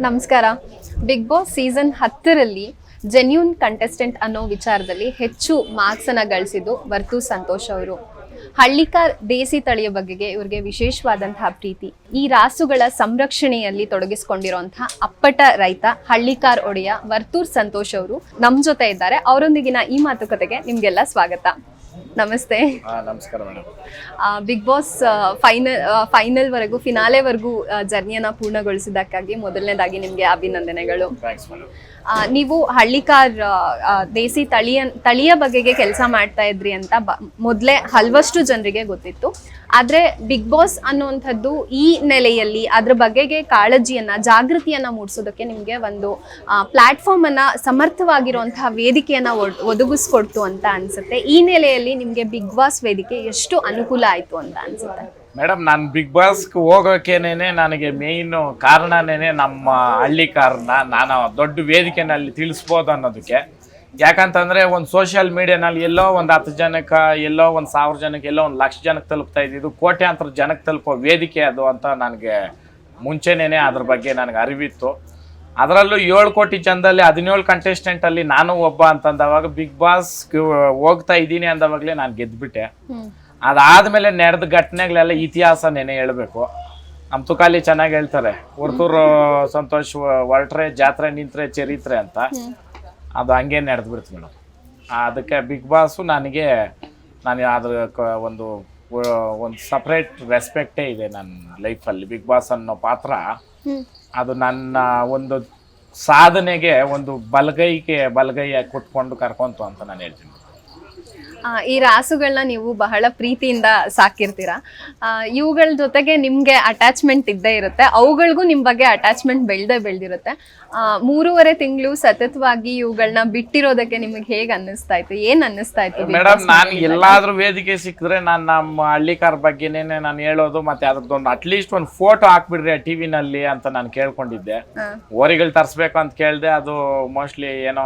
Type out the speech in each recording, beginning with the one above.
ನಮಸ್ಕಾರ. Big Boss season ಹತ್ತರಲ್ಲಿ genuine contestant ಅನ್ನೋ ವಿಚಾರದಲ್ಲಿ ಹೆಚ್ಚು ಮಾರ್ಕ್ಸ್ ಅನ್ನ ಗಳಿಸಿದ್ದು ವರ್ತು ಸಂತೋಷ್ ಅವರು. ಹಳ್ಳಿಕಾರ್ ದೇಸಿ ತಳಿಯ ಬಗೆಗೆ ಇವ್ರಿಗೆ ವಿಶೇಷವಾದಂತಹ ಪ್ರೀತಿ. ಈ ರಾಸುಗಳ ಸಂರಕ್ಷಣೆಯಲ್ಲಿ ತೊಡಗಿಸಿಕೊಂಡಿರುವಂತಹ ಅಪ್ಪಟ ರೈತ ಹಳ್ಳಿಕಾರ್ ಒಡೆಯ ವರ್ತೂರ್ ಸಂತೋಷ್ ಅವರು ನಮ್ಮ ಜೊತೆ ಇದ್ದಾರೆ. ಅವರೊಂದಿಗಿನ ಈ ಮಾತುಕತೆಗೆ ನಿಮ್ಗೆಲ್ಲ ಸ್ವಾಗತ. ನಮಸ್ತೆ. ನಮಸ್ಕಾರ madam Big Boss final final ವರೆಗೂ ಫಿನಾಲೆವರೆಗೂ ಜರ್ನಿಯನ್ನ ಪೂರ್ಣಗೊಳಿಸಿದ್ದಕ್ಕಾಗಿ ಮೊದಲನೇದಾಗಿ ನಿಮಗೆ ಅಭಿನಂದನೆಗಳು. ನೀವು ಹಳ್ಳಿಕಾರ್ ದೇಸಿ ತಳಿಯ ತಳಿಯ ಬಗೆಗೆ ಕೆಲಸ ಮಾಡ್ತಾ ಇದ್ರಿ ಅಂತ ಬ ಮೊದಲೇ ಹಲವಷ್ಟು ಜನರಿಗೆ ಗೊತ್ತಿತ್ತು. ಆದರೆ ಬಿಗ್ ಬಾಸ್ ಅನ್ನುವಂಥದ್ದು ಈ ನೆಲೆಯಲ್ಲಿ ಅದ್ರ ಬಗೆಗೆ ಕಾಳಜಿಯನ್ನ ಜಾಗೃತಿಯನ್ನ ಮೂಡಿಸೋದಕ್ಕೆ ನಿಮಗೆ ಒಂದು ಪ್ಲಾಟ್ಫಾರ್ಮ್ ಅನ್ನ ಸಮರ್ಥವಾಗಿರುವಂತಹ ವೇದಿಕೆಯನ್ನ ಒದಗಿಸ್ಕೊಡ್ತು ಅಂತ ಅನ್ಸುತ್ತೆ. ಈ ನೆಲೆಯಲ್ಲಿ ನಿಮಗೆ ಬಿಗ್ ಬಾಸ್ ವೇದಿಕೆ ಎಷ್ಟು ಅನುಕೂಲ ಆಯ್ತು ಅಂತ ಅನ್ಸುತ್ತೆ? ಮೇಡಮ್, ನಾನು ಬಿಗ್ ಬಾಸ್ಗೆ ಹೋಗೋಕೇನೇನೆ ನನಗೆ ಮೇಯ್ನು ಕಾರಣನೇ ನಮ್ಮ ಹಳ್ಳಿ ಕಾರಣ ನಾನು ದೊಡ್ಡ ವೇದಿಕೆನಲ್ಲಿ ತಿಳಿಸ್ಬೋದು ಅನ್ನೋದಕ್ಕೆ. ಯಾಕಂತಂದರೆ ಒಂದು ಸೋಷಿಯಲ್ ಮೀಡಿಯಾನಲ್ಲಿ ಎಲ್ಲೋ ಒಂದು ಹತ್ತು ಜನಕ್ಕೆ, ಎಲ್ಲೋ ಒಂದು ಸಾವಿರ ಜನಕ್ಕೆ, ಎಲ್ಲೋ ಒಂದು ಲಕ್ಷ ಜನಕ್ಕೆ ತಲುಪ್ತಾ ಇದ್ದಿದ್ದು ಕೋಟ್ಯಾಂತರ ಜನಕ್ಕೆ ತಲುಪೋ ವೇದಿಕೆ ಅದು ಅಂತ ನನಗೆ ಮುಂಚೆನೇ ಅದ್ರ ಬಗ್ಗೆ ನನಗೆ ಅರಿವಿತ್ತು. ಅದರಲ್ಲೂ ಏಳು ಕೋಟಿ ಜನದಲ್ಲಿ ಹದಿನೇಳು ಕಂಟೆಸ್ಟೆಂಟಲ್ಲಿ ನಾನು ಒಬ್ಬ ಅಂತಂದವಾಗ ಬಿಗ್ ಬಾಸ್ ಹೋಗ್ತಾ ಇದ್ದೀನಿ ಅಂದವಾಗಲೇ ನಾನು ಗೆದ್ದುಬಿಟ್ಟೆ ಅದಾದ ಅದಾದ್ಮೇಲೆ ನಡೆದ ಘಟನೆಗಳೆಲ್ಲ ಇತಿಹಾಸ ನೆನೆ ಹೇಳ್ಬೇಕು. ನಮ್ಮ ತುಕಾಲಿ ಚೆನ್ನಾಗಿ ಹೇಳ್ತಾರೆ ಹೊರ್ತೂರು ಸಂತೋಷ್ ಹೊರಟ್ರೆ ಜಾತ್ರೆ ನಿಂತರೆ ಚರಿತ್ರೆ ಅಂತ. ಅದು ಹಂಗೆ ನಡೆದು ಬಿಡ್ತು ಮೇಡಮ್ ಅದಕ್ಕೆ ಬಿಗ್ ಬಾಸು ನನಗೆ ನಾನು ಅದ್ರ ಒಂದು ಒಂದು ಸಪ್ರೇಟ್ ರೆಸ್ಪೆಕ್ಟೇ ಇದೆ ನನ್ನ ಲೈಫಲ್ಲಿ ಬಿಗ್ ಬಾಸ್ ಅನ್ನೋ ಪಾತ್ರ ಅದು ನನ್ನ ಒಂದು ಸಾಧನೆಗೆ ಒಂದು ಬಲಗೈಗೆ ಬಲಗೈ ಕೊಟ್ಕೊಂಡು ಕರ್ಕೊಂತು ಅಂತ ನಾನು ಹೇಳ್ತೀನಿ. ಈ ರಾಸುಗಳನ್ನ ನೀವು ಬಹಳ ಪ್ರೀತಿಯಿಂದ ಸಾಕಿರ್ತೀರಾ? ಇವುಗಳ ಜೊತೆಗೆ ನಿಮ್ಗೆ ಅಟ್ಯಾಚ್ಮೆಂಟ್ ಇದ್ದೇ ಇರುತ್ತೆ. ಅವುಗಳಿಗೂ ನಿಮ್ ಬಗ್ಗೆ ಅಟ್ಯಾಚ್ಮೆಂಟ್ ಬೆಳ್ದೇ ಬೆಳ್ದಿರುತ್ತೆ. ಮೂರುವರೆ ತಿಂಗಳು ಸತತವಾಗಿ ಇವುಗಳನ್ನ ಬಿಟ್ಟಿರೋದಕ್ಕೆ ನಿಮಗೆ ಹೇಗೆ ಅನ್ನಿಸ್ತಾ ಇತ್ತು? ಏನ್ ಅನ್ನಿಸ್ತಾ ಇತ್ತು ಮೇಡಮ್ ನಾನು ಎಲ್ಲಾದ್ರೂ ವೇದಿಕೆ ಸಿಕ್ಕಿದ್ರೆ ನಾನು ನಮ್ಮ ಹಳ್ಳಿಕಾರ ಬಗ್ಗೆನೇ ನಾನು ಹೇಳೋದು ಮತ್ತೆ ಅದ್ರದ್ದೊಂದು ಅಟ್ಲೀಸ್ಟ್ ಒಂದು ಫೋಟೋ ಹಾಕ್ಬಿಡ್ರಿ ಆ ಟಿವಿನಲ್ಲಿ ಅಂತ ನಾನು ಕೇಳ್ಕೊಂಡಿದ್ದೆ. ಓರಿಗಳು ತರಿಸ್ಬೇಕು ಅಂತ ಕೇಳಿದೆ ಅದು ಮೋಸ್ಟ್ಲಿ ಏನೋ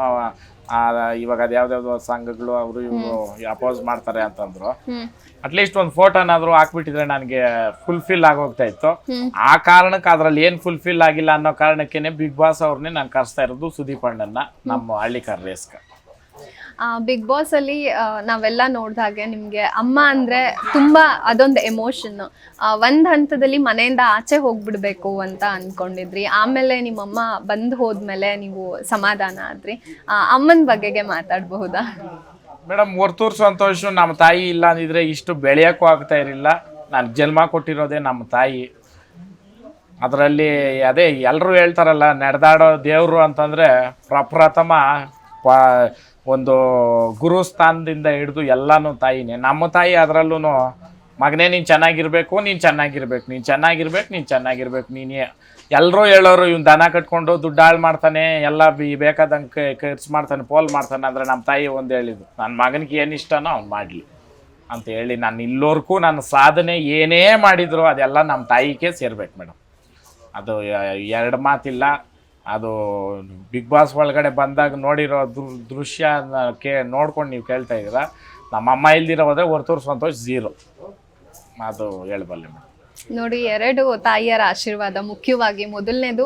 ಇವಾಗ ಅದು ಯಾವ್ದಾವ್ದೋ ಸಂಘಗಳು ಅವರು ಇವರು ಅಪೋಸ್ ಮಾಡ್ತಾರೆ ಅಂತಂದ್ರು. ಅಟ್ಲೀಸ್ಟ್ ಒಂದು ಫೋಟೋನಾದ್ರೂ ಹಾಕ್ಬಿಟ್ಟಿದ್ರೆ ನನಗೆ ಫುಲ್ಫಿಲ್ ಆಗೋಗ್ತಾ ಇತ್ತು. ಆ ಕಾರಣಕ್ಕೆ ಅದ್ರಲ್ಲಿ ಏನು ಫುಲ್ಫಿಲ್ ಆಗಿಲ್ಲ ಅನ್ನೋ ಕಾರಣಕ್ಕೇನೆ ಬಿಗ್ ಬಾಸ್ ಅವ್ರನ್ನೇ ನಾನು ಕರೆಸ್ತಾ ಇರೋದು ಸುದೀಪ್ ಅಣ್ಣನ್ನ ನಮ್ಮ ಹಳ್ಳಿಕಾರ್ ರೇಸ್ಕ ಬಿಗ್ ಬಾಸ್ ಅಲ್ಲಿ ನಾವೆಲ್ಲ ನೋಡಿದಾಗೆ ನಿಮ್ಗೆ ಅಮ್ಮ ಅಂದ್ರೆ ತುಂಬಾ ಅದೊಂದು ಎಮೋಷನ್ ಒಂದ್ ಹಂತದಲ್ಲಿ ಮನೆಯಿಂದ ಆಚೆ ಹೋಗ್ಬಿಡ್ಬೇಕು ಅಂತ ಅನ್ಕೊಂಡಿದ್ರಿ. ಆಮೇಲೆ ನಿಮ್ಮಮ್ಮ ಬಂದ್ ಹೋದ್ಮೇಲೆ ನೀವು ಸಮಾಧಾನ ಆದ್ರಿ. ಅಮ್ಮನ ಅಮ್ಮನ್ ಬಗೆಗೆ ಮಾತಾಡಬಹುದಾ? ಮೇಡಮ್ ಹೊರ್ತೂರು ಸಂತೋಷ ನಮ್ಮ ತಾಯಿ ಇಲ್ಲ ಅಂದಿದ್ರೆ ಇಷ್ಟು ಬೆಳೆಯೋಕ್ಕೂ ಆಗ್ತಾ ಇರಲಿಲ್ಲ. ನಾನು ಜನ್ಮ ಕೊಟ್ಟಿರೋದೇ ನಮ್ಮ ತಾಯಿ. ಅದರಲ್ಲಿ ಅದೇ ಎಲ್ಲರೂ ಹೇಳ್ತಾರಲ್ಲ, ನಡೆದಾಡೋ ದೇವರು ಅಂತಂದರೆ ಪ್ರಪ್ರಥಮ ಪ, ಒಂದು ಗುರು ಸ್ಥಾನದಿಂದ ಹಿಡಿದು ಎಲ್ಲನೂ ತಾಯಿನೇ. ನಮ್ಮ ತಾಯಿ ಅದರಲ್ಲೂ ಮಗನೇ ನೀನು ಚೆನ್ನಾಗಿರ್ಬೇಕು ನೀನು ಚೆನ್ನಾಗಿರ್ಬೇಕು ನೀನು ಚೆನ್ನಾಗಿರ್ಬೇಕು ನೀನು ಚೆನ್ನಾಗಿರ್ಬೇಕು, ನೀನೇ ಎಲ್ಲರೂ ಹೇಳೋರು ಇವ್ನು ದನ ಕಟ್ಕೊಂಡು ದುಡ್ಡು ಹಾಳು ಮಾಡ್ತಾನೆ, ಎಲ್ಲ ಬಿ ಬೇಕಾದಂಗೆ ಖರ್ಚು ಮಾಡ್ತಾನೆ, ಪೋಲ್ ಮಾಡ್ತಾನೆ ಅಂದರೆ ನಮ್ಮ ತಾಯಿ ಒಂದು ಹೇಳಿದ್ದು. ನನ್ನ ಮಗನಿಗೆ ಏನು ಇಷ್ಟನೋ ಅವ್ನು ಮಾಡಲಿ ಅಂತ ಹೇಳಿ ನಾನು ಇಲ್ಲೋರ್ಗೂ ನನ್ನ ಸಾಧನೆ ಏನೇ ಮಾಡಿದ್ರು ಅದೆಲ್ಲ ನಮ್ಮ ತಾಯಿಗೆ ಸೇರ್ಬೇಕು ಮೇಡಮ್ ಅದು ಎರಡು ಮಾತಿಲ್ಲ. ಅದು ಬಿಗ್ ಬಾಸ್ ಒಳಗಡೆ ಬಂದಾಗ ನೋಡಿರೋ ದೃ ದೃಶ್ಯ ಕೇ ನೋಡ್ಕೊಂಡು ನೀವು ಕೇಳ್ತಾ ಇದ್ದೀರಾ? ನಮ್ಮ ಅಮ್ಮ ಇಲ್ದಿರೋ ಹೋದ್ರೆ ಹೊರತೂರು ಸಂತೋಷ್ ಝೀರೋ ಅದು ಹೇಳ್ಬಲ್ಲ ಮೇಡಮ್ ನೋಡಿ ಎರಡು ತಾಯಿಯರ ಆಶೀರ್ವಾದ ಮುಖ್ಯವಾಗಿ ಮೊದಲನೇದು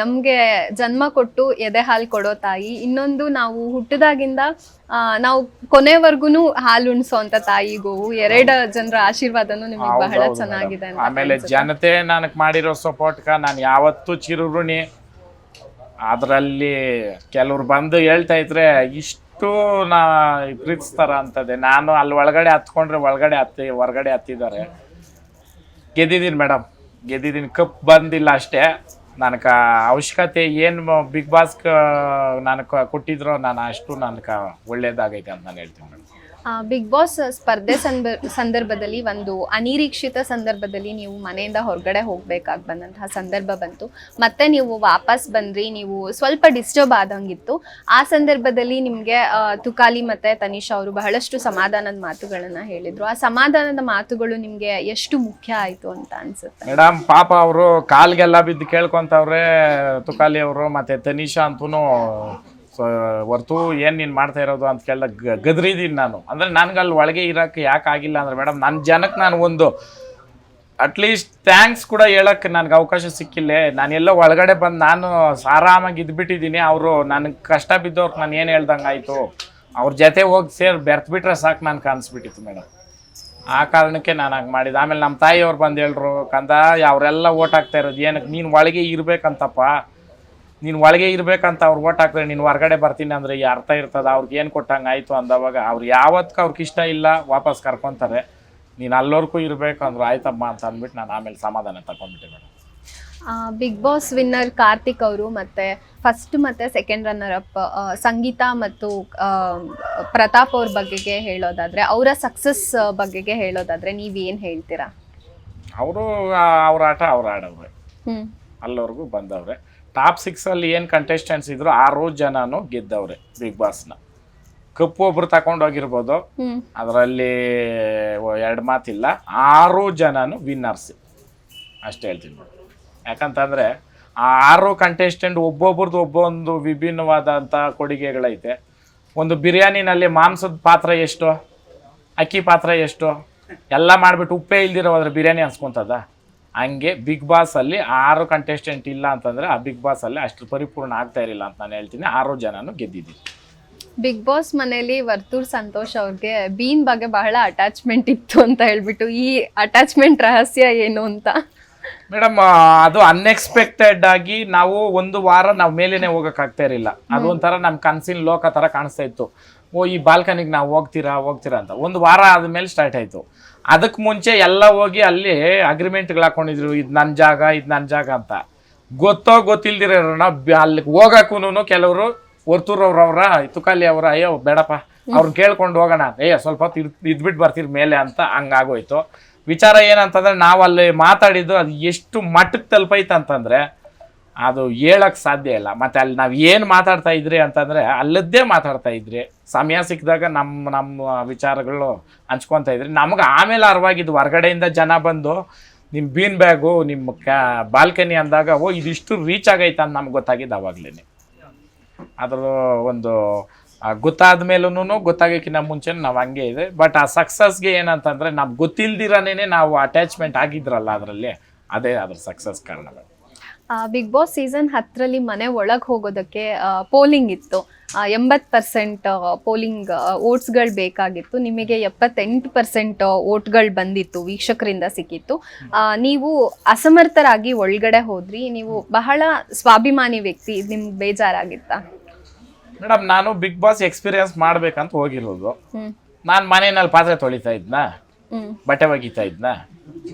ನಮಗೆ ಜನ್ಮ ಕೊಟ್ಟು ಎದೆ ಹಾಲು ಕೊಡೋ ತಾಯಿ. ಇನ್ನೊಂದು ನಾವು ಹುಟ್ಟಿದಾಗಿಂದ ನಾವು ಕೊನೆವರೆಗೂ ಹಾಲು ಉಣಿಸೋಂತ ತಾಯಿ ಗೋವು. ಎರಡು ಜನರ ಆಶೀರ್ವಾದನು ನಿಮಗೆ ಬಹಳ ಚೆನ್ನಾಗಿದೆ. ಆಮೇಲೆ ಜನತೆ ನನಗೆ ಮಾಡಿರೋ ಸಪೋರ್ಟ್ಗ ನಾನು ಯಾವತ್ತೂ ಚಿರುಋಣಿ ಅದರಲ್ಲಿ ಕೆಲವ್ರು ಬಂದು ಹೇಳ್ತಾ ಇದ್ರೆ, ಇಷ್ಟು ನಾ ಪ್ರೀತಿಸ್ತಾರ ಅಂತದೆ. ನಾನು ಅಲ್ಲಿ ಒಳಗಡೆ ಹತ್ಕೊಂಡ್ರೆ ಒಳಗಡೆ ಹತ್ತಿ, ಹೊರಗಡೆ ಹತ್ತಿದ್ದಾರೆ. ಗೆದ್ದಿದ್ದೀನಿ ಮೇಡಮ್. ಗೆದ್ದಿದ್ದೀನಿ ಕಪ್ ಬಂದಿಲ್ಲ ಅಷ್ಟೇ. ನನಗೆ ಅವಶ್ಯಕತೆ ಏನು ಬಿಗ್ ಬಾಸ್ ನನಗೆ ಕೊಟ್ಟಿದ್ರೋ, ನಾನು ಅಷ್ಟು ನನಗೆ ಒಳ್ಳೇದಾಗೈತೆ ಅಂತ ನಾನು ಹೇಳ್ತೀನಿ ಮೇಡಮ್. ಬಿಗ್ ಬಾಸ್ ಸ್ಪರ್ಧೆ ಸಂದರ್ ಸಂದರ್ಭದಲ್ಲಿ ಒಂದು ಅನಿರೀಕ್ಷಿತ ಸಂದರ್ಭದಲ್ಲಿ ನೀವು ಮನೆಯಿಂದ ಹೊರಗಡೆ ಹೋಗ್ಬೇಕಾಗಿ ಬಂದಂತಹ ಸಂದರ್ಭ ಬಂತು. ಮತ್ತೆ ನೀವು ವಾಪಸ್ ಬಂದ್ರಿ, ನೀವು ಸ್ವಲ್ಪ ಡಿಸ್ಟರ್ಬ್ ಆದಂಗಿತ್ತು. ಆ ಸಂದರ್ಭದಲ್ಲಿ ನಿಮಗೆ ತುಕಾಲಿ ಮತ್ತೆ ತನಿಷಾ ಅವರು ಬಹಳಷ್ಟು ಸಮಾಧಾನದ ಮಾತುಗಳನ್ನ ಹೇಳಿದ್ರು. ಆ ಸಮಾಧಾನದ ಮಾತುಗಳು ನಿಮ್ಗೆ ಎಷ್ಟು ಮುಖ್ಯ ಆಯ್ತು ಅಂತ ಅನ್ಸುತ್ತೆ? ಮೇಡಮ್ ಪಾಪ ಅವರು ಕಾಲ್ಗೆಲ್ಲ ಬಿದ್ದು ಕೇಳ್ಕೊಂತವ್ರೆ ತುಕಾಲಿ ಅವರು, ಮತ್ತೆ ತನಿಷಾ ಅಂತೂ ಹೊರ್ತು ಏನು ನೀನು ಮಾಡ್ತಾ ಇರೋದು ಅಂತ ಕೇಳ್ದ, ಗ- ಗದ್ರಿದ್ದೀನಿ ನಾನು. ಅಂದರೆ ನನಗೆ ಅಲ್ಲಿ ಒಳಗೆ ಇರೋಕ್ಕೆ ಯಾಕೆ ಆಗಿಲ್ಲ ಅಂದರೆ ಮೇಡಮ್ ನನ್ನ ಜನಕ್ಕೆ ನಾನು ಒಂದು ಅಟ್ಲೀಸ್ಟ್ ಥ್ಯಾಂಕ್ಸ್ ಕೂಡ ಹೇಳಕ್ಕೆ ನನಗೆ ಅವಕಾಶ ಸಿಕ್ಕಿಲ್ಲ. ನಾನೆಲ್ಲೋ ಒಳಗಡೆ ಬಂದು ನಾನು ಆರಾಮಾಗಿ ಇದ್ಬಿಟ್ಟಿದ್ದೀನಿ. ಅವರು ನನಗೆ ಕಷ್ಟ ಬಿದ್ದವ್ರಿಗೆ ನಾನು ಏನು ಹೇಳ್ದಂಗೆ ಆಯಿತು? ಅವ್ರ ಜೊತೆ ಹೋಗಿ ಸೇರಿ ಬೆರ್ತ್ಬಿಟ್ರೆ ಸಾಕು ನಾನು ಕಾಣಿಸ್ಬಿಟ್ಟಿತ್ತು ಮೇಡಮ್ ಆ ಕಾರಣಕ್ಕೆ ನಾನು ಹಂಗೆ ಮಾಡಿದ್ದು ಆಮೇಲೆ ನಮ್ಮ ತಾಯಿಯವ್ರು ಬಂದು ಹೇಳ್ರು, ಕಂದ ಅವರೆಲ್ಲ ಓಟ್ ಹಾಕ್ತಾ ಇರೋದು ಏನಕ್ಕೆ ನೀನು ಒಳಗೆ ಇರ್ಬೇಕಂತಪ್ಪ. ನೀನು ಒಳಗೆ ಇರ್ಬೇಕಂತ ಅವ್ರು ಓಟ್ ಹಾಕಿದ್ರೆ ನೀನು ಹೊರಗಡೆ ಬರ್ತೀನಿ ಅಂದರೆ ಈ ಅರ್ಥ ಇರ್ತದ ಅವ್ರಿಗೆ ಏನು ಕೊಟ್ಟಂಗೆ ಆಯಿತು ಅಂದವಾಗ ಅವ್ರು ಯಾವತ್ತಕ್ಕೆ ಅವ್ರಿಗೆ ಇಷ್ಟ ಇಲ್ಲ ವಾಪಸ್ ಕರ್ಕೊತಾರೆ. ನೀನು ಅಲ್ಲೋರ್ಗೂ ಇರಬೇಕು ಅಂದ್ರು ಆಯ್ತಮ್ಮ ಅಂತ ಅಂದ್ಬಿಟ್ಟು ನಾನು ಆಮೇಲೆ ಸಮಾಧಾನ ತಗೊಂಡ್ಬಿಟ್ಟೆ madam Big Boss winner Karthik ಅವರು ಮತ್ತೆ ಫಸ್ಟ್ ಮತ್ತೆ ಸೆಕೆಂಡ್ ರನ್ನರ್ ಅಪ್ ಸಂಗೀತ ಮತ್ತು ಪ್ರತಾಪ್ ಅವ್ರ ಬಗ್ಗೆಗೆ ಹೇಳೋದಾದ್ರೆ ಅವರ ಸಕ್ಸಸ್ ಬಗ್ಗೆಗೆ ಹೇಳೋದಾದ್ರೆ ನೀವು ಏನು ಹೇಳ್ತೀರಾ? ಅವರು ಅವ್ರ ಆಟ ಅವ್ರು ಆಡವ್ರೆ. ಅಲ್ಲವರೆಗೂ ಬಂದವ್ರೆ. ಟಾಪ್ ಸಿಕ್ಸಲ್ಲಿ ಏನು ಕಂಟೆಸ್ಟೆಂಟ್ಸ್ ಇದ್ರು ಆರು ಜನನು ಗೆದ್ದವ್ರೆ ಬಿಗ್ ಬಾಸ್ನ ಕಪ್ಪು ಒಬ್ರು ತಗೊಂಡೋಗಿರ್ಬೋದು ಅದರಲ್ಲಿ ಎರಡು ಮಾತಿಲ್ಲ. ಆರು ಜನನು ವಿನ್ನರ್ಸ್ ಅಷ್ಟೇ ಹೇಳ್ತೀನಿ ನೋಡಿ. ಯಾಕಂತಂದರೆ ಆ ಆರು ಕಂಟೆಸ್ಟೆಂಟ್ ಒಬ್ಬೊಬ್ರದ್ದು ಒಬ್ಬೊಂದು ವಿಭಿನ್ನವಾದಂಥ ಕೊಡುಗೆಗಳೈತೆ. ಒಂದು ಬಿರಿಯಾನಿನಲ್ಲಿ ಮಾಂಸದ ಪಾತ್ರ ಎಷ್ಟು? ಅಕ್ಕಿ ಪಾತ್ರ ಎಷ್ಟು? ಎಲ್ಲ ಮಾಡಿಬಿಟ್ಟು ಉಪ್ಪೇ ಇಲ್ದಿರೋ ಅದ್ರ ಬಿರಿಯಾನಿ ಅನ್ಸ್ಕೊತದ? ಹಂಗೆ ಬಿಗ್ ಬಾಸಲ್ಲಿ ಆರು ಕಂಟೆಸ್ಟೆಂಟ್ ಇಲ್ಲ ಅಂತಂದ್ರೆ ಆ ಬಿಗ್ ಬಾಸಲ್ಲಿ ಅಷ್ಟು ಪರಿಪೂರ್ಣ ಆಗ್ತಾ ಇರಲಿಲ್ಲ ಅಂತ ನಾನು ಹೇಳ್ತೀನಿ. ಆರು ಜನನು ಗೆದ್ದಿದ್ದೀನಿ ಬಿಗ್ ಬಾಸ್ ಮನೇಲಿ ವರ್ತೂರ್ ಸಂತೋಷ್ ಅವ್ರಿಗೆ ಬೀನ್ ಬಗ್ಗೆ ಬಹಳ ಅಟ್ಯಾಚ್ಮೆಂಟ್ ಇತ್ತು ಅಂತ ಹೇಳ್ಬಿಟ್ಟು ಈ ಅಟ್ಯಾಚ್ಮೆಂಟ್ ರಹಸ್ಯ ಏನು ಅಂತ? ಮೇಡಮ್ ಅದು ಅನ್ಎಕ್ಸ್ಪೆಕ್ಟೆಡ್ ಆಗಿ ನಾವು ಒಂದು ವಾರ ನಾವು ಮೇಲೇನೆ ಹೋಗಕ್ಕಾಗ್ತಾ ಇರಲಿಲ್ಲ. ಅದು ಒಂಥರ ನಮ್ಮ ಕನಸಿನ ಲೋಕ ಥರ ಕಾಣಿಸ್ತಾ ಇತ್ತು. ಓ ಈ ಬಾಲ್ಕನಿಗೆ ನಾವು ಹೋಗ್ತೀರಾ ಹೋಗ್ತೀರಾ ಅಂತ. ಒಂದು ವಾರ ಆದಮೇಲೆ ಸ್ಟಾರ್ಟ್ ಆಯಿತು. ಅದಕ್ಕೆ ಮುಂಚೆ ಎಲ್ಲ ಹೋಗಿ ಅಲ್ಲಿ ಅಗ್ರಿಮೆಂಟ್ಗಳು ಹಾಕೊಂಡಿದ್ರು ಇದು ನನ್ನ ಜಾಗ ಇದು ನನ್ನ ಜಾಗ ಅಂತ. ಗೊತ್ತೋ ಗೊತ್ತಿಲ್ದಿರೋಣ ಅಲ್ಲಿ ಹೋಗಕ್ಕೂ ಕೆಲವರು ಹೊರ್ತೂರವ್ರವ್ರ ತುಕಾಲಿ ಅವರ ಅಯ್ಯೋ ಬೇಡಪ್ಪ ಅವ್ರನ್ನ ಕೇಳ್ಕೊಂಡು ಹೋಗೋಣ ಅಯ್ಯೋ ಸ್ವಲ್ಪ ಹೊತ್ತು ಇದ್ ಇದ್ಬಿಟ್ಟು ಬರ್ತೀರಿ ಮೇಲೆ ಅಂತ ಹಂಗಾಗೋಯ್ತು. ವಿಚಾರ ಏನಂತಂದ್ರೆ ನಾವು ಅಲ್ಲಿ ಮಾತಾಡಿದ್ದು ಅದು ಎಷ್ಟು ಮಟ್ಟಕ್ಕೆ ತಲುಪೈತೆ ಅಂತಂದ್ರೆ ಅದು ಹೇಳಕ್ ಸಾಧ್ಯ ಇಲ್ಲ. ಮತ್ತೆ ಅಲ್ಲಿ ನಾವು ಏನು ಮಾತಾಡ್ತಾ ಇದ್ರಿ ಅಂತಂದ್ರೆ ಅಲ್ಲದ್ದೇ ಮಾತಾಡ್ತಾ ಇದ್ರಿ. ಸಮಯ ಸಿಕ್ಕಿದಾಗ ನಮ್ಮ ನಮ್ಮ ವಿಚಾರಗಳು ಹಂಚ್ಕೊತಾ ಇದ್ರಿ. ನಮ್ಗೆ ಆಮೇಲೆ ಅರ್ವಾಗಿದ್ದು ಹೊರಗಡೆಯಿಂದ ಜನ ಬಂದು ನಿಮ್ಮ ಬೀನ್ ಬ್ಯಾಗು ನಿಮ್ಮ ಕ್ಯಾ ಬಾಲ್ಕನಿ ಅಂದಾಗ, ಓ, ಇದಿಷ್ಟು ರೀಚ್ ಆಗೈತೆ ಅಂತ ನಮ್ಗೆ ಗೊತ್ತಾಗಿದ್ದು ಅವಾಗ್ಲೇ ಅದರ ಒಂದು ಗೊತ್ತಾದ ಮೇಲೂ ಗೊತ್ತಾಗೋಕ್ಕಿಂತ ಮುಂಚೆ ನಾವು ಹಂಗೆ ಇದೆ. ಬಟ್ ಆ ಸಕ್ಸಸ್ಗೆ ಏನಂತಂದ್ರೆ ನಮ್ಗೆ ಗೊತ್ತಿಲ್ದಿರನೇ ನಾವು ಅಟ್ಯಾಚ್ಮೆಂಟ್ ಆಗಿದ್ರಲ್ಲ ಅದರಲ್ಲಿ, ಅದೇ ಅದ್ರ ಸಕ್ಸಸ್ ಕಾರಣ ಬಿಗ್ ಬಾಸ್ ಸೀಸನ್ ಹತ್ತರಲ್ಲಿ ಮನೆ ಒಳಗೆ ಹೋಗೋದಕ್ಕೆ ಪೋಲಿಂಗ್ ಇತ್ತು. ಎಂಬತ್ತು ಪರ್ಸೆಂಟ್ ಪೋಲಿಂಗ್ ಓಟ್ಸ್ಗಳು ಬೇಕಾಗಿತ್ತು. ನಿಮಗೆ ಎಪ್ಪತ್ತೆಂಟು ಪರ್ಸೆಂಟ್ ಓಟ್ಗಳು ಬಂದಿತ್ತು ವೀಕ್ಷಕರಿಂದ ಸಿಕ್ಕಿತ್ತು. ನೀವು ಅಸಮರ್ಥರಾಗಿ ಒಳಗಡೆ ಹೋದ್ರಿ. ನೀವು ಬಹಳ ಸ್ವಾಭಿಮಾನಿ ವ್ಯಕ್ತಿ ನಿಮ್ಗೆ ಬೇಜಾರಾಗಿತ್ತಾ? ಮೇಡಮ್ ನಾನು ಬಿಗ್ ಬಾಸ್ ಎಕ್ಸ್ಪೀರಿಯನ್ಸ್ ಮಾಡ್ಬೇಕಂತ ಹೋಗಿರೋದು. ನಾನು ಮನೆಯಲ್ಲಿ ಪಾತ್ರೆ ತೊಳಿತಾ ಇದ್ನಾ? ಬಟ್ಟೆ ಒಗಿತಾ ಇದ್ನ?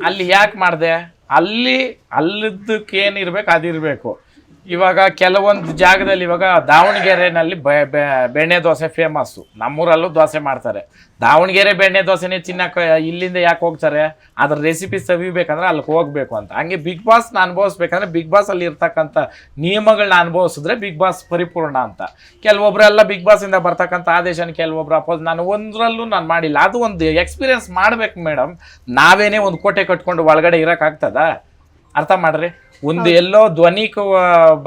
ಅಲ್ಲಿ ಯಾಕೆ ಮಾಡಿದೆ? ಅಲ್ಲಿ ಅಲ್ಲಿದ್ದಕ್ಕೇನಿರ್ಬೇಕು ಅದಿರಬೇಕು. ಇವಾಗ ಕೆಲವೊಂದು ಜಾಗದಲ್ಲಿ ಇವಾಗ ದಾವಣಗೆರೆನಲ್ಲಿ ಬೆಣ್ಣೆ ದೋಸೆ ಫೇಮಸ್ಸು ನಮ್ಮೂರಲ್ಲೂ ದೋಸೆ ಮಾಡ್ತಾರೆ. ದಾವಣಗೆರೆ ಬೆಣ್ಣೆ ದೋಸೆನೇ ತಿನ್ನಕ್ಕೆ ಇಲ್ಲಿಂದ ಯಾಕೆ ಹೋಗ್ತಾರೆ? ಅದ್ರ ರೆಸಿಪಿ ಸವಿಬೇಕಂದ್ರೆ ಅಲ್ಲಿಗೆ ಹೋಗ್ಬೇಕು ಅಂತ. ಹಂಗೆ ಬಿಗ್ ಬಾಸ್ನ ಅನುಭವಿಸ್ಬೇಕಂದ್ರೆ ಬಿಗ್ ಬಾಸಲ್ಲಿ ಇರ್ತಕ್ಕಂಥ ನಿಯಮಗಳನ್ನ ಅನುಭವಿಸಿದ್ರೆ ಬಿಗ್ ಬಾಸ್ ಪರಿಪೂರ್ಣ ಅಂತ. ಕೆಲವೊಬ್ಬರೆಲ್ಲ ಬಿಗ್ ಬಾಸಿಂದ ಬರ್ತಕ್ಕಂಥ ಆದೇಶನ ಕೆಲವೊಬ್ರು ಅಪೋಸ್ ನಾನು ಒಂದರಲ್ಲೂ ನಾನು ಮಾಡಿಲ್ಲ. ಅದು ಒಂದು ಎಕ್ಸ್ಪೀರಿಯನ್ಸ್ ಮಾಡಬೇಕು ಮೇಡಮ್ ನಾವೇನೇ ಒಂದು ಕೋಟೆ ಕಟ್ಕೊಂಡು ಒಳಗಡೆ ಇರೋಕ್ಕಾಗ್ತದ ಅರ್ಥ ಮಾಡ್ರಿ? ಒಂದು ಎಲ್ಲೋ ಧ್ವನಿಕ್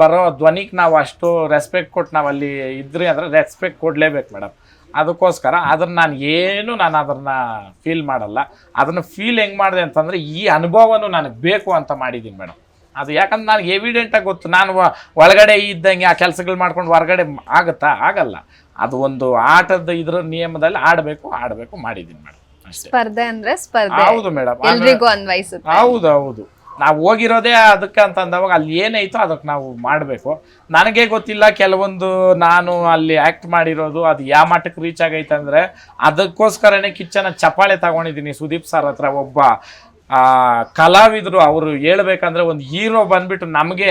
ಬರೋ ಧ್ವನಿಕ್ ನಾವು ಅಷ್ಟು ರೆಸ್ಪೆಕ್ಟ್ ಕೊಟ್ಟು ನಾವು ಅಲ್ಲಿ ಇದ್ರಿ ಅಂದ್ರೆ ರೆಸ್ಪೆಕ್ಟ್ ಕೊಡಲೇಬೇಕು ಮೇಡಮ್ ಅದಕ್ಕೋಸ್ಕರ ಅದನ್ನ ನಾನು ಏನು ನಾನು ಅದನ್ನ ಫೀಲ್ ಮಾಡಲ್ಲ. ಅದನ್ನ ಫೀಲ್ ಹೆಂಗೆ ಮಾಡಿದೆ ಅಂತಂದ್ರೆ ಈ ಅನುಭವನು ನನಗೆ ಬೇಕು ಅಂತ ಮಾಡಿದ್ದೀನಿ ಮೇಡಮ್ ಅದು ಯಾಕಂದ್ರೆ ನನಗೆ ಎವಿಡೆಂಟಾಗಿ ಗೊತ್ತು. ನಾನು ಒಳಗಡೆ ಇದ್ದಂಗೆ ಆ ಕೆಲಸಗಳು ಮಾಡ್ಕೊಂಡು ಹೊರಗಡೆ ಆಗುತ್ತಾ? ಆಗಲ್ಲ. ಅದು ಒಂದು ಆಟದ ಇದ್ರ ನಿಯಮದಲ್ಲಿ ಆಡಬೇಕು ಆಡಬೇಕು ಮಾಡಿದ್ದೀನಿ ಮೇಡಮ್ ಸ್ಪರ್ಧೆ ಅಂದ್ರೆ ಸ್ಪರ್ಧೆ. ಹೌದು ಮೇಡಮ್ ಹೌದು ಹೌದು. ನಾವು ಹೋಗಿರೋದೇ ಅದಕ್ಕೆ ಅಂತ ಅಂದವಾಗ ಅಲ್ಲಿ ಏನೈತೋ ಅದಕ್ಕೆ ನಾವು ಮಾಡಬೇಕು. ನನಗೆ ಗೊತ್ತಿಲ್ಲ ಕೆಲವೊಂದು ನಾನು ಅಲ್ಲಿ ಆ್ಯಕ್ಟ್ ಮಾಡಿರೋದು ಅದು ಯಾವ ಮಟ್ಟಕ್ಕೆ ರೀಚ್ ಆಗೈತೆ ಅಂದರೆ ಅದಕ್ಕೋಸ್ಕರನೇ ಕಿಚ್ಚನ ಚಪ್ಪಾಳೆ ತಗೊಂಡಿದ್ದೀನಿ ಸುದೀಪ್ ಸರ್ ಹತ್ರ ಒಬ್ಬ ಕಲಾವಿದರು ಅವರು ಹೇಳ್ಬೇಕಂದ್ರೆ ಒಂದು ಹೀರೋ ಬಂದ್ಬಿಟ್ಟು ನಮಗೆ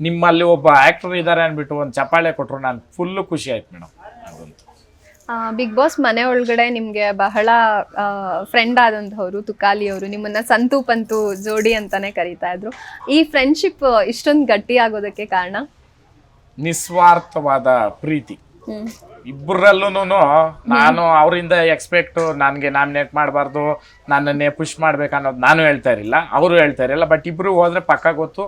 ನಿಮ್ಮಲ್ಲಿ ಒಬ್ಬ ಆ್ಯಕ್ಟರ್ ಇದ್ದಾರೆ ಅಂದ್ಬಿಟ್ಟು ಒಂದು ಚಪ್ಪಾಳೆ ಕೊಟ್ಟರು ನಾನು ಫುಲ್ಲು ಖುಷಿ ಆಯ್ತು ಮೇಡಮ್ ಬಿಗ್ ಬಾಸ್ ಮನೆ ಒಳಗಡೆ ನಿಮ್ಗೆ ಬಹಳ ಫ್ರೆಂಡ್ ಆದಂಥವ್ರು ತುಕಾಲಿ ಅವರು ನಿಮ್ಮನ್ನ ಸಂತು ಪಂತು ಜೋಡಿ ಅಂತಾನೆ ಕರೀತಾ ಇದ್ರು. ಈ ಫ್ರೆಂಡ್ಶಿಪ್ ಇಷ್ಟೊಂದು ಗಟ್ಟಿ ಆಗೋದಕ್ಕೆ ಕಾರಣ? ನಿಸ್ವಾರ್ಥವಾದ ಪ್ರೀತಿ. ಇಬ್ಬರಲ್ಲೂ ನಾನು ಅವರಿಂದ ಎಕ್ಸ್ಪೆಕ್ಟ್ ನನಗೆ ನಾಮಿನೇಟ್ ಮಾಡಬಾರ್ದು ನನ್ನನ್ನೇ ಪುಷ್ ಮಾಡ್ಬೇಕು ಅನ್ನೋದು ನಾನು ಹೇಳ್ತಾ ಇರಲಿಲ್ಲ ಅವರು ಹೇಳ್ತಾ ಇರಲಿಲ್ಲ ಬಟ್ ಇಬ್ಬರು ಹೋದ್ರೆ ಪಕ್ಕ ಗೊತ್ತು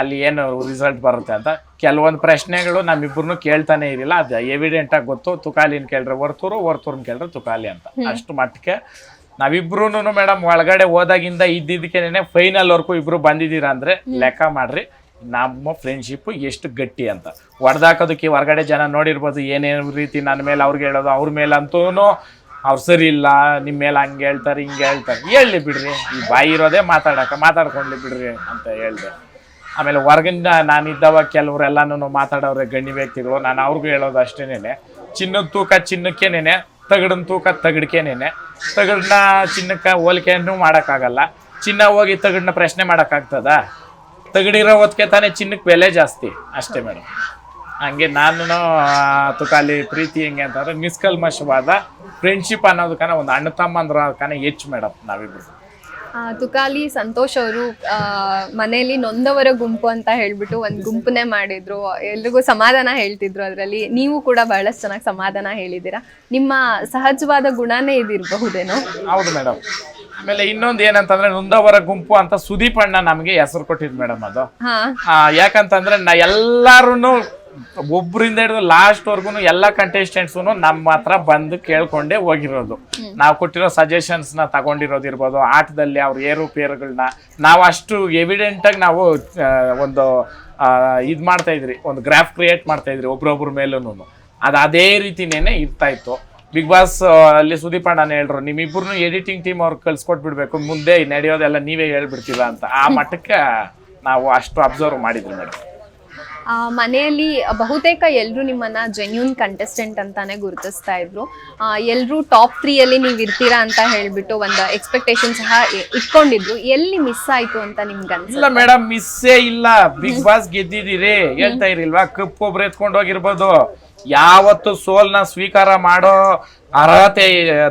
ಅಲ್ಲಿ ಏನು ರಿಸಲ್ಟ್ ಬರುತ್ತೆ ಅಂತ. ಕೆಲವೊಂದು ಪ್ರಶ್ನೆಗಳು ನಮ್ಮಿಬ್ಬರನ್ನು ಕೇಳ್ತಾನೆ ಇರಲಿಲ್ಲ. ಅದು ಎವಿಡೆಂಟಾಗಿ ಗೊತ್ತು. ತುಕಾಲಿನ ಕೇಳ್ರೆ ವರ್ತೂರು ವರ್ತೂರ್ನ ಕೇಳ್ರೆ ತುಕಾಲಿ ಅಂತ. ಅಷ್ಟು ಮಟ್ಟಕ್ಕೆ ನಾವಿಬ್ರು ಮೇಡಮ್ ಒಳಗಡೆ ಹೋದಾಗಿಂದ ಇದ್ದಿದ್ದಕ್ಕೇನೆ ಫೈನಲ್ ವರ್ಗೂ ಇಬ್ರು ಬಂದಿದ್ದೀರಾ ಅಂದ್ರೆ ಲೆಕ್ಕ ಮಾಡ್ರಿ. ನಮ್ಮ ಫ್ರೆಂಡ್ಶಿಪ್ ಎಷ್ಟು ಗಟ್ಟಿ ಅಂತ. ಹೊಡೆದಾಕೋದಕ್ಕೆ ಹೊರಗಡೆ ಜನ ನೋಡಿರ್ಬೋದು ಏನೇನು ರೀತಿ ನನ್ನ ಮೇಲೆ ಅವ್ರಿಗೆ ಹೇಳೋದು ಅವ್ರ ಮೇಲೆ ಅಂತೂ ಅವ್ರು ಸರಿ ಇಲ್ಲ ನಿಮ್ಮ ಮೇಲೆ ಹಂಗೆ ಹೇಳ್ತಾರೆ ಹಿಂಗೆ ಹೇಳ್ತಾರೆ. ಹೇಳಿ ಬಿಡ್ರಿ. ಈ ಬಾಯಿ ಇರೋದೇ ಮಾತಾಡಕ ಮಾತಾಡ್ಕೊಂಡ್ಲಿ ಬಿಡ್ರಿ ಅಂತ ಹೇಳ್ದೆ. ಆಮೇಲೆ ಹೊರಗಿಂದ ನಾನು ಇದ್ದವಾಗ ಕೆಲವರೆಲ್ಲನೂ ಮಾತಾಡೋರೆ ಗಣ್ಯ ವ್ಯಕ್ತಿಗಳು, ನಾನು ಅವ್ರಿಗೂ ಹೇಳೋದು ಅಷ್ಟೇನೆ ಚಿನ್ನದ ತೂಕ ಚಿನ್ನಕ್ಕೇನೆ ತಗಡಿನ ತೂಕ ತಗಡ್ಕೇನೇನೆ ತಗಡನ್ನ ಚಿನ್ನಕ್ಕೆ ಹೋಲಿಕೆಯನ್ನು ಮಾಡೋಕ್ಕಾಗಲ್ಲ. ಚಿನ್ನ ಹೋಗಿ ತಗಡನ್ನ ಪ್ರಶ್ನೆ ಮಾಡೋಕ್ಕಾಗ್ತದ? ತಗಡಿರೋ ಹೊತ್ತಿಗೆ ತಾನೇ ಚಿನ್ನಕ್ಕೆ ಬೆಲೆ ಜಾಸ್ತಿ. ಅಷ್ಟೇ ಮೇಡಮ್. ಹಂಗೆ ನಾನು ತುಕಾಲಿ ಪ್ರೀತಿ ಹೆಂಗೆ ಅಂತಂದ್ರೆ ನಿಷ್ಕಲ್ಮಶವಾದ ಫ್ರೆಂಡ್ಶಿಪ್ ಅನ್ನೋದಕ್ಕನ ಒಂದು ಅಣ್ಣ ತಮ್ಮಂದ್ರ ಕನ ಹೆಚ್ಚು ಮೇಡಮ್ ನಾವಿಬ್ಬರು ತುಕಾಲಿ ಸಂತೋಷ್ ಅವರು ಮನೆಯಲ್ಲಿ ನೊಂದವರ ಗುಂಪು ಅಂತ ಹೇಳ್ಬಿಟ್ಟು ಒಂದು ಗುಂಪನ್ನೇ ಮಾಡಿದ್ರು. ಎಲ್ರಿಗೂ ಸಮಾಧಾನ ಹೇಳ್ತಿದ್ರು ಅದರಲ್ಲಿ. ನೀವು ಕೂಡ ಬಹಳಷ್ಟು ಚೆನ್ನಾಗಿ ಸಮಾಧಾನ ಹೇಳಿದ್ದೀರಾ. ನಿಮ್ಮ ಸಹಜವಾದ ಗುಣನೇ ಇದಿರಬಹುದೇನೋ ಹೌದು ಮೇಡಮ್ ಆಮೇಲೆ ಇನ್ನೊಂದು ಏನಂತಂದ್ರೆ ನೊಂದವರ ಗುಂಪು ಅಂತ ಸುದೀಪ್ ಅಣ್ಣ ನಮಗೆ ಹೆಸರು ಕೊಟ್ಟಿದ್ ಮೇಡಮ್ ಅದು. ಹಾ. ಯಾಕಂತಂದ್ರೆ ನಾ ಎಲ್ಲಾರು ಒಬ್ರಿಂದ ಹಿಡಿದು ಲಾಸ್ಟ್ ವರ್ಗು ಎಲ್ಲ ಕಂಟೆಸ್ಟೆಂಟ್ಸು ನಮ್ಮ ಹತ್ರ ಬಂದು ಕೇಳ್ಕೊಂಡೇ ಹೋಗಿರೋದು. ನಾವು ಕೊಟ್ಟಿರೋ ಸಜೆಷನ್ಸ್ನ ತಗೊಂಡಿರೋದಿರ್ಬೋದು ಆಟದಲ್ಲಿ ಅವ್ರ ಏರುಪೇರುಗಳನ್ನ ನಾವು ಅಷ್ಟು ಎವಿಡೆಂಟ್ ಆಗಿ ನಾವು ಒಂದು ಇದು ಮಾಡ್ತಾ ಇದ್ರಿ ಒಂದು ಗ್ರಾಫ್ ಕ್ರಿಯೇಟ್ ಮಾಡ್ತಾ ಇದ್ರಿ ಒಬ್ರೊಬ್ರ ಮೇಲೂ ಅದು ಅದೇ ರೀತಿನೇನೆ ಇರ್ತಾ ಇತ್ತು. ಬಿಗ್ ಬಾಸ್ ಅಲ್ಲಿ ಸುದೀಪ್ ಅಣ್ಣ ಹೇಳ್ರು ನಿಮ್ಮಿಬ್ಬರು ಎಡಿಟಿಂಗ್ ಟೀಮ್ ಅವ್ರು ಕಳ್ಸ್ಕೊಟ್ಬಿಡ್ಬೇಕು ಮುಂದೆ ನಡೆಯೋದೆಲ್ಲ ನೀವೇ ಹೇಳ್ಬಿಡ್ತೀರಾ ಅಂತ. ಆ ಮಟ್ಟಕ್ಕೆ ನಾವು ಅಷ್ಟು ಅಬ್ಸರ್ವ್ ಮಾಡಿದ್ವಿ ಮೇಡಮ್ ಮನೆಯಲ್ಲಿ ಬಹುತೇಕ ಎಲ್ಲರೂ ನಿಮ್ಮನ್ನ ಜೆನ್ಯೂನ್ ಕಂಟೆಸ್ಟೆಂಟ್ ಅಂತಾನೆ ಗುರುತಿಸ್ತಾ ಇದ್ರು. ಎಲ್ಲರೂ ಟಾಪ್ ತ್ರೀಯಲ್ಲಿ ನೀವು ಇರ್ತೀರಾ ಅಂತ ಹೇಳಿಬಿಟ್ಟು ಒಂದು ಎಕ್ಸ್ಪೆಕ್ಟೇಷನ್ ಸಹ ಇಟ್ಕೊಂಡಿದ್ರು. ಎಲ್ಲಿ ಮಿಸ್ ಆಯ್ತು ಅಂತ ನಿಮ್ಗೆ ಇಲ್ಲ ಮೇಡಮ್ ಮಿಸ್ಸೇ ಇಲ್ಲ. ಬಿಗ್ ಬಾಸ್ ಗೆದ್ದಿದ್ದೀರಿ. ಹೇಳ್ತಾ ಇರಿಲ್ವಾ ಕಪ್ ಒಬ್ರು ಎತ್ಕೊಂಡು ಹೋಗಿರ್ಬೋದು. ಯಾವತ್ತು ಸೋಲ್ನ ಸ್ವೀಕಾರ ಮಾಡೋ ಅರ್ಹತೆ,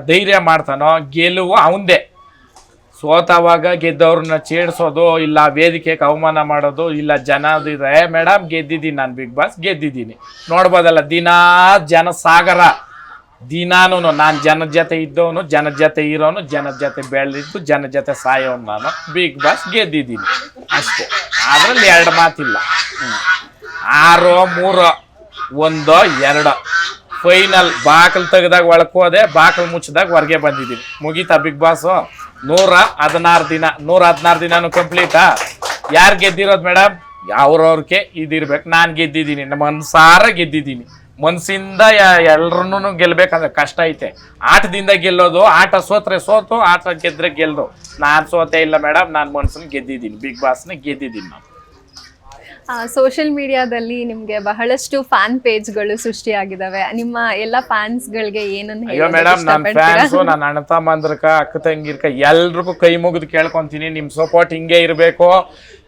ಧೈರ್ಯ ಮಾಡ್ತಾನೋ ಗೆಲುವು ಅವಂದೇ. ಸೋತವಾಗ ಗೆದ್ದವ್ರನ್ನ ಚೇಡ್ಸೋದು ಇಲ್ಲ ವೇದಿಕೆಗೆ ಅವಮಾನ ಮಾಡೋದು, ಇಲ್ಲ ಜನದಿದೆ ಮೇಡಮ್ ಗೆದ್ದಿದ್ದೀನಿ ನಾನು ಬಿಗ್ ಬಾಸ್, ಗೆದ್ದಿದ್ದೀನಿ. ನೋಡ್ಬೋದಲ್ಲ, ದಿನಾ ಜನ ಸಾಗರ ದಿನಾನು ನಾನು ಜನದ ಜೊತೆ ಇದ್ದವನು ಜನ ಜೊತೆ ಇರೋನು ಜನ ಜೊತೆ ಬೆಳೆದಿದ್ದು ಜನ ಜೊತೆ ಸಾಯೋನು ನಾನು ಬಿಗ್ ಬಾಸ್ ಗೆದ್ದಿದ್ದೀನಿ. ಅಷ್ಟೇ. ಅದರಲ್ಲಿ ಎರಡು ಮಾತಿಲ್ಲ. ಆರೋ, ಮೂರೋ, ಒಂದೋ, ಎರಡೋ. ಫೈನಲ್, ಬಾಕಲ್ ತೆಗೆದಾಗ ಒಳಕೋದೆ ಬಾಕಲ್ ಮುಚ್ಚಿದಾಗ ಹೊರಗೆ ಬಂದಿದ್ದೀನಿ. ಮುಗೀತಾ ಬಿಗ್ ಬಾಸು? ನೂರ ಹದಿನಾರು ದಿನ, ನೂರ ಹದಿನಾರು ದಿನಾನು ಕಂಪ್ಲೀಟಾ ಯಾರು ಗೆದ್ದಿರೋದು ಮೇಡಮ್ ಅವ್ರವ್ರಿಗೆ ಇದಿರ್ಬೇಕು. ನಾನು ಗೆದ್ದಿದ್ದೀನಿ. ನಮ್ಮ ಮನ್ಸಾರ ಗೆದ್ದಿದ್ದೀನಿ. ಮನ್ಸಿಂದ ಎಲ್ರನ್ನೂ ಗೆಲ್ಬೇಕಂದ್ರೆ ಕಷ್ಟ ಐತೆ. ಆಟದಿಂದ ಗೆಲ್ಲೋದು, ಆಟ ಸೋತ್ರೆ ಸೋತು, ಆಟ ಗೆದ್ರೆ ಗೆಲ್ದು. ನಾನು ಸೋತೆ ಇಲ್ಲ ಮೇಡಮ್ ನಾನು ಮನ್ಸನ್ನ ಗೆದ್ದಿದ್ದೀನಿ. ಬಿಗ್ ಬಾಸ್ನ ಗೆದ್ದಿದ್ದೀನಿ ನಾನು. ಸೋಷಿಯಲ್ ಮೀಡಿಯಾದಲ್ಲಿ ನಿಮ್ಗೆ ಬಹಳಷ್ಟು ಫ್ಯಾನ್ ಪೇಜ್ಗಳು ಸೃಷ್ಟಿಯಾಗಿದ್ದಾವೆ ನಿಮ್ಮ ಎಲ್ಲ ಫ್ಯಾನ್ಸ್ಗಳಿಗೆ ಏನನ್ನ ಅಯ್ಯೋ ಮೇಡಮ್ ನನ್ನ? ಫ್ಯಾನ್ಸು ನನ್ನ ಅಣ್ಣ ತಮ್ಮಂದ್ರಕ ಅಕ್ಕ ತಂಗಿರ್ಕ ಎಲ್ರಿಗೂ ಕೈ ಮುಗಿದು ಕೇಳ್ಕೊಂತೀನಿ ನಿಮ್ಮ ಸಪೋರ್ಟ್ ಹಿಂಗೆ ಇರಬೇಕು.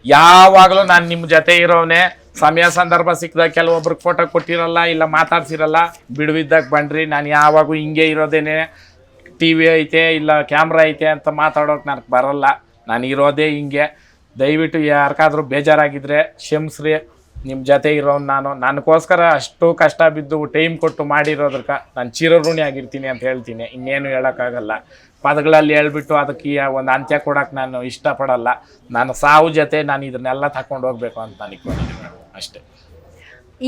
ಯಾವಾಗಲೂ ನಾನು ನಿಮ್ಮ ಜೊತೆ ಇರೋನೆ ಸಮಯ ಸಂದರ್ಭ ಸಿಕ್ಕದಾಗ ಕೆಲವೊಬ್ರಿಗೆ ಫೋಟೋ ಕೊಟ್ಟಿರಲ್ಲ ಇಲ್ಲ ಮಾತಾಡ್ಸಿರಲ್ಲ ಬಿಡುವಿದ್ದಾಗ ಬನ್ರಿ ನಾನು ಯಾವಾಗೂ ಹಿಂಗೆ ಇರೋದೇನೆ. ಟಿ ವಿ ಐತೆ ಇಲ್ಲ ಕ್ಯಾಮ್ರಾ ಐತೆ ಅಂತ ಮಾತಾಡೋಕೆ ನನಗೆ ಬರಲ್ಲ. ನಾನು ಇರೋದೇ ಹಿಂಗೆ. ದಯವಿಟ್ಟು ಯಾರಿಗಾದರೂ ಬೇಜಾರಾಗಿದ್ರೆ ಕ್ಷಮಿಸ್ರಿ. ನಿಮ್ಮ ಜೊತೆ ಇರೋನು ನಾನು. ನನಗೋಸ್ಕರ ಅಷ್ಟು ಕಷ್ಟ ಬಿದ್ದು ಟೈಮ್ ಕೊಟ್ಟು ಮಾಡಿರೋದ್ರಕ ನಾನು ಚಿರಋಣಿ ಆಗಿರ್ತೀನಿ ಅಂತ ಹೇಳ್ತೀನಿ. ಇನ್ನೇನು ಹೇಳೋಕ್ಕಾಗಲ್ಲ. ಪದಗಳಲ್ಲಿ ಹೇಳ್ಬಿಟ್ಟು ಅದಕ್ಕೆ ಒಂದು ಅಂತ್ಯ ಕೊಡೋಕೆ ನಾನು ಇಷ್ಟಪಡಲ್ಲ. ನಾನು ಸಾವು ಜೊತೆ ನಾನು ಇದನ್ನೆಲ್ಲ ತಗೊಂಡು ಹೋಗ್ಬೇಕು ಅಂತ ಬಂದಿದ್ದೀನಿ ಅಷ್ಟೇ.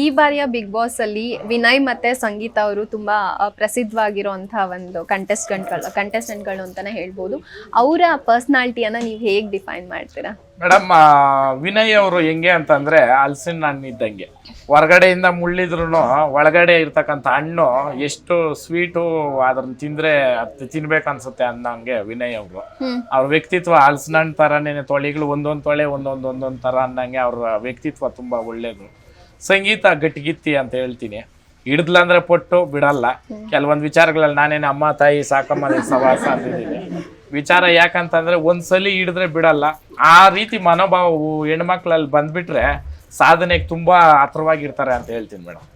ಈ ಬಾರಿಯ ಬಿಗ್ ಬಾಸ್ ಅಲ್ಲಿ ವಿನಯ್ ಮತ್ತೆ ಸಂಗೀತ ಅವರು ತುಂಬಾ ಪ್ರಸಿದ್ಧವಾಗಿರುವಂತಹ ಒಂದು ಕಂಟೆಸ್ಟೆಂಟ್ಗಳು ಕಂಟೆಸ್ಟೆಂಟ್ಗಳು ಅಂತಾನೆ ಹೇಳ್ಬೋದು. ಅವರ ಪರ್ಸನಾಲಿಟಿಯನ್ನ ನೀವು ಹೇಗೆ ಡಿಫೈನ್ ಮಾಡ್ತೀರಾ? ಮೇಡಮ್ ವಿನಯ್ ಅವರು ಹೆಂಗೆ ಅಂತಂದ್ರೆ ಹಲಸಿನ ಹಣ್ಣು ಇದ್ದಂಗೆ ಹೊರಗಡೆಯಿಂದ ಮುಳ್ಳಿದ್ರು ಒಳಗಡೆ ಇರ್ತಕ್ಕಂಥ ಹಣ್ಣು ಎಷ್ಟು ಸ್ವೀಟು ಅದನ್ನ ತಿಂದ್ರೆ ಅದು ತಿನ್ಬೇಕು ಅನ್ಸುತ್ತೆ ಅನ್ನಂಗೆ ವಿನಯ್ ಅವರು. ಅವ್ರ ವ್ಯಕ್ತಿತ್ವ ಹಲಸಿನ ಹಣ್ಣು ತರನೇ ತೊಳೆಗಳು ಒಂದೊಂದು ತೊಳೆ ಒಂದೊಂದು ಒಂದೊಂದು ತರ ಅನ್ನಂಗೆ ಅವ್ರ ವ್ಯಕ್ತಿತ್ವ ತುಂಬಾ ಒಳ್ಳೇದು. ಸಂಗೀತ ಗಟ್ಟಿಗಿತ್ತಿ ಅಂತ ಹೇಳ್ತೀನಿ. ಹಿಡಿದ್ಲ ಅಂದ್ರೆ ಪೊಟ್ಟು ಬಿಡಲ್ಲ. ಕೆಲವೊಂದು ವಿಚಾರಗಳಲ್ಲಿ ನಾನೇನು ಅಮ್ಮ ತಾಯಿ ಸಾಕಮ್ಮ ಸವಾಸ ಅಂತಿದ್ದೀನಿ ವಿಚಾರ ಯಾಕಂತಂದ್ರೆ ಒಂದ್ಸಲಿ ಹಿಡಿದ್ರೆ ಬಿಡಲ್ಲ. ಆ ರೀತಿ ಮನೋಭಾವ ಹೆಣ್ಮಕ್ಳಲ್ಲಿ ಬಂದ್ಬಿಟ್ರೆ ಸಾಧನೆಗೆ ತುಂಬಾ ಹತ್ರವಾಗಿರ್ತಾರೆ ಅಂತ ಹೇಳ್ತೀನಿ ಮೇಡಮ್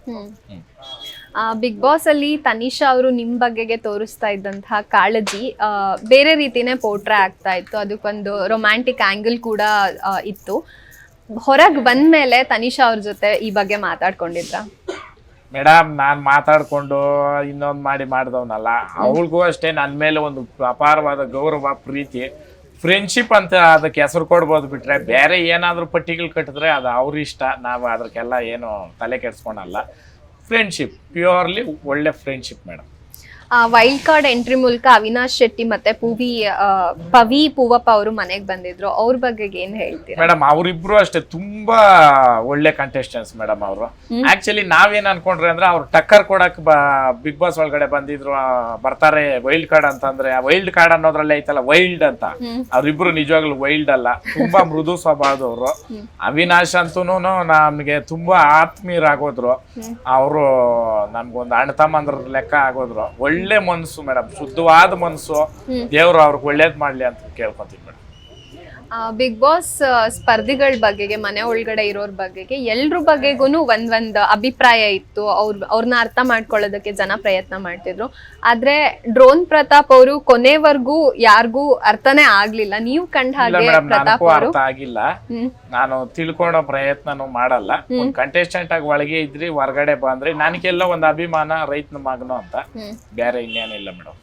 ಬಿಗ್ ಬಾಸ್ ಅಲ್ಲಿ ತನಿಷಾ ಅವರು ನಿಮ್ ಬಗ್ಗೆಗೆ ತೋರಿಸ್ತಾ ಇದ್ದಂತಹ ಕಾಳಜಿ ಬೇರೆ ರೀತಿನೇ ಪೋಟ್ರೆ ಆಗ್ತಾ ಇತ್ತು. ಅದಕ್ಕೊಂದು ರೊಮ್ಯಾಂಟಿಕ್ ಆಂಗಲ್ ಕೂಡ ಇತ್ತು. ಹೊರಗೆ ಬಂದ್ಮೇಲೆ ತನಿಷಾ ಅವ್ರ ಜೊತೆ ಈ ಬಗ್ಗೆ ಮಾತಾಡ್ಕೊಂಡಿದ್ರ? ಮೇಡಮ್, ನಾನು ಮಾತಾಡ್ಕೊಂಡು ಇನ್ನೊಂದು ಮಾಡಿ ಮಾಡಿದವನಲ್ಲ. ಅವಳಿಗೂ ಅಷ್ಟೇ ನನ್ನ ಮೇಲೆ ಒಂದು ಅಪಾರವಾದ ಗೌರವ, ಪ್ರೀತಿ ಫ್ರೆಂಡ್ಶಿಪ್ ಅಂತ ಅದಕ್ಕೆ ಹೆಸರು ಕೊಡ್ಬೋದು ಬಿಟ್ರೆ ಬೇರೆ ಏನಾದರೂ ಪಟ್ಟಿಗಳು ಕಟ್ಟಿದ್ರೆ ಅದು ಅವ್ರ ಇಷ್ಟ. ನಾವು ಅದಕ್ಕೆಲ್ಲ ಏನು ತಲೆ ಕೆಡಿಸ್ಕೊಳಲ್ಲ. ಫ್ರೆಂಡ್ಶಿಪ್ ಪ್ಯೂರ್ಲಿ ಒಳ್ಳೆ friendship madam. Wild card entry ಮೂಲಕ ಅವಿನಾಶ್ ಶೆಟ್ಟಿ ಮತ್ತೆ ಪೂವಿ ಪವಿ ಪೂವಪ್ಪ ಅವರು ಮನೆಗೆ ಬಂದಿದ್ರು. ಅವ್ರ ಬಗ್ಗೆ ಏನ್ ಹೇಳ್ತೀರಾ? ಮೇಡಮ್ ಅವರಿಬ್ರು ಅಷ್ಟೇ ತುಂಬಾ ಒಳ್ಳೆ ಕಂಟೆಸ್ಟೆಂಟ್ಸ್ ಮೇಡಮ್ ಅವರು. ಆಕ್ಚುಲಿ ನಾವೇನ್ ಅನ್ಕೊಂಡ್ರೆ ಅಂದ್ರೆ ಅವ್ರು ಟಕ್ಕರ್ ಕೊಡಕ್ ಬಿಗ್ ಬಾಸ್ ಒಳಗಡೆ ಬಂದಿದ್ರು ಬರ್ತಾರೆ ವೈಲ್ಡ್ ಕಾರ್ಡ್ ಅಂತಂದ್ರೆ ವೈಲ್ಡ್ ಕಾರ್ಡ್ ಅನ್ನೋದ್ರಲ್ಲೇ ಐತಲ್ಲ ವೈಲ್ಡ್ ಅಂತ. ಅವ್ರಿಬ್ರು ನಿಜವಾಗ್ಲೂ ವೈಲ್ಡ್ ಅಲ್ಲ. ತುಂಬಾ ಮೃದು ಸ್ವಭಾವದವ್ರು ಅವಿನಾಶ್ ಅಂತೂ ನಮ್ಗೆ ತುಂಬಾ ಆತ್ಮೀಯರಾಗೋದ್ರು. ಅವರು ನಮ್ಗೊಂದು ಅಣ್ಣ ತಮ್ಮಂದ್ರ ಲೆಕ್ಕ ಆಗೋದ್ರು. ಒಳ್ಳೆ ಮನ್ಸು ಮೇಡಮ್ ಶುದ್ಧವಾದ ಮನಸ್ಸು ದೇವ್ರು ಅವ್ರಿಗೆ ಒಳ್ಳೇದ್ ಮಾಡ್ಲಿ ಅಂತ ಕೇಳ್ಕೊಂತೀನಿ. ಬಿಗ್ ಬಾಸ್ ಸ್ಪರ್ಧಿಗಳ ಬಗೆಗೆ ಮನೆ ಒಳಗಡೆ ಇರೋರ್ ಬಗೆಗೆ ಎಲ್ರ ಬಗೆಗೂ ಒಂದ್ ಒಂದ್ ಅಭಿಪ್ರಾಯ ಇತ್ತು. ಅವ್ರ ಅವ್ರನ್ನ ಅರ್ಥ ಮಾಡ್ಕೊಳ್ಳೋದಕ್ಕೆ ಜನ ಪ್ರಯತ್ನ ಮಾಡ್ತಿದ್ರು. ಆದ್ರೆ ಡ್ರೋನ್ ಪ್ರತಾಪ್ ಅವರು ಕೊನೆವರೆಗೂ ಯಾರಿಗೂ ಅರ್ಥನೇ ಆಗ್ಲಿಲ್ಲ. ನೀವು ಕಂಡ ಹಾಗೆ ಪ್ರತಾಪ್ ಅವರು? ಆಗಿಲ್ಲ. ನಾನು ತಿಳ್ಕೊಳ್ಳೋ ಪ್ರಯತ್ನನೂ ಮಾಡಲ್ಲ. ಕಂಟೆಸ್ಟೆಂಟ್ ಆಗಿ ಒಳಗೆ ಇದ್ರಿ ಹೊರಗಡೆ ಬಂದ್ರಿ ನನಗೆಲ್ಲ ಒಂದು ಅಭಿಮಾನ ರೈತನ ಮಗನು ಅಂತ. ಬೇರೆ ಇನ್ನೇನಿಲ್ಲ ಮೇಡಮ್.